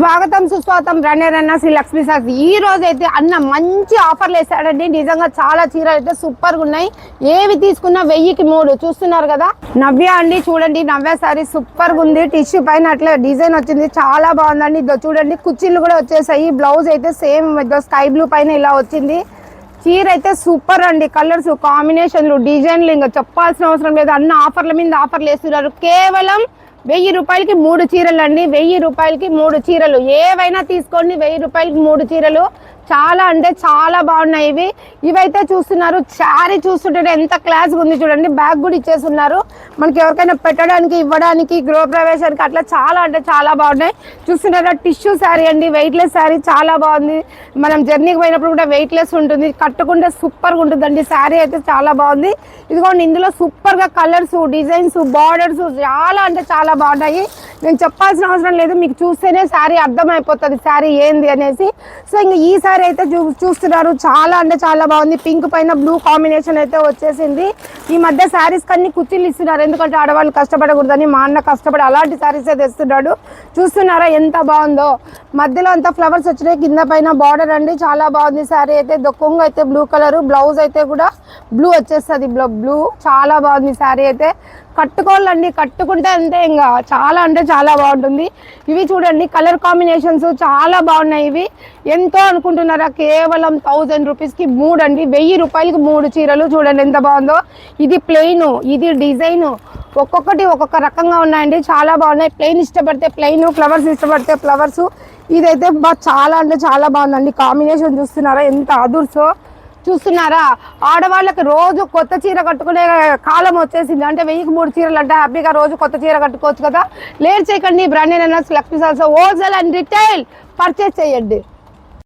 స్వాగతం సుస్వాగతం అన్న శ్రీ లక్ష్మీ సార్. ఈ రోజు అయితే అన్న మంచి ఆఫర్లు వేసాడండి నిజంగా చాలా చీరలు అయితే సూపర్గా ఉన్నాయి. ఏవి తీసుకున్నా వెయ్యికి మూడు. చూస్తున్నారు కదా? నవ్య అండి చూడండి. నవ్య సారీ సూపర్గా ఉంది. టిష్యూ పైన అట్లా డిజైన్ వచ్చింది. చాలా బాగుందండి. ఇదో చూడండి. కుర్చీలు కూడా వచ్చేసాయి. బ్లౌజ్ అయితే సేమ్ స్కై బ్లూ పైన ఇలా వచ్చింది. చీర అయితే సూపర్ అండి. కలర్స్ కాంబినేషన్లు డిజైన్లు ఇంకా చెప్పాల్సిన అవసరం లేదు. అన్న ఆఫర్ల మీద ఆఫర్లు వేస్తున్నారు. కేవలం వెయ్యి రూపాయలకి మూడు చీరలు అండి వెయ్యి రూపాయలకి మూడు చీరలు. ఏవైనా తీసుకోండి. వెయ్యి రూపాయలకి మూడు చీరలు. చాలా అంటే చాలా బాగున్నాయి ఇవి. ఇవైతే చూస్తున్నారు. చారీ చూస్తుంటే ఎంత క్లాస్ ఉంది చూడండి. బ్యాగ్ కూడా ఇచ్చేస్తున్నారు. మనకి ఎవరికైనా పెట్టడానికి ఇవ్వడానికి గృహ ప్రవేశానికి అట్లా చాలా అంటే చాలా బాగున్నాయి. చూస్తున్నారా? టిష్యూ శారీ అండి. వెయిట్లెస్ శారీ చాలా బాగుంది. మనం జర్నీకి పోయినప్పుడు కూడా వెయిట్లెస్ ఉంటుంది. కట్టుకుంటే సూపర్గా ఉంటుందండి. శారీ అయితే చాలా బాగుంది. ఇదిగోండి ఇందులో సూపర్గా కలర్స్ డిజైన్స్ బార్డర్స్ చాలా అంటే చాలా బాగున్నాయి. నేను చెప్పాల్సిన అవసరం లేదు మీకు చూస్తేనే శారీ అర్థమైపోతుంది శారీ ఏంది అనేసి. సో ఇంకా ఈ శారీ అయితే చూ చూస్తున్నారు. చాలా అంటే చాలా బాగుంది. పింక్ పైన బ్లూ కాంబినేషన్ అయితే వచ్చేసింది. ఈ మధ్య శారీస్ కన్నీ కుర్చీలు ఇస్తున్నారు. ఎందుకంటే ఆడవాళ్ళు కష్టపడకూడదని మా అన్న కష్టపడి అలాంటి శారీసే అయితే చూస్తున్నారా ఎంత బాగుందో? మధ్యలో అంతా ఫ్లవర్స్ వచ్చినాయి. కింద పైన బార్డర్ అండి. చాలా బాగుంది శారీ అయితే. దొక్కంగా అయితే బ్లూ కలర్ బ్లౌజ్ అయితే కూడా బ్లూ వచ్చేస్తుంది. బ్లూ చాలా బాగుంది శారీ అయితే. కట్టుకోవాలండి. కట్టుకుంటే అంతే ఇంకా. చాలా అంటే చాలా బాగుంటుంది. ఇవి చూడండి కలర్ కాంబినేషన్స్ చాలా బాగున్నాయి ఇవి. ఎంతో అనుకుంటున్నారా? కేవలం థౌజండ్ రూపీస్కి మూడు అండి. వెయ్యి రూపాయలకి మూడు చీరలు చూడండి ఎంత బాగుందో. ఇది ప్లెయిన్ ఇది డిజైన్ ఒక్కొక్కటి ఒక్కొక్క రకంగా ఉన్నాయండి. చాలా బాగున్నాయి. ప్లెయిన్ ఇష్టపడితే ప్లెయిన్ ఫ్లవర్స్ ఇష్టపడితే ఫ్లవర్స్ ఇదైతే బా చాలా అంటే చాలా బాగుందండి. కాంబినేషన్ చూస్తున్నారా? ఎంత అదుర్సో. చూస్తున్నారా? ఆడవాళ్ళకి రోజు కొత్త చీర కట్టుకునే కాలం వచ్చేసింది. అంటే వెయ్యికి మూడు చీరలు అంటే హ్యాపీగా రోజు కొత్త చీర కట్టుకోవచ్చు కదా. లేట్ చేయకండి. బ్రాండెడ్ అన్నర్స్ లక్ష్మీ సాల్సో హోల్సేల్ అండ్ రిటైల్ పర్చేస్ చేయండి.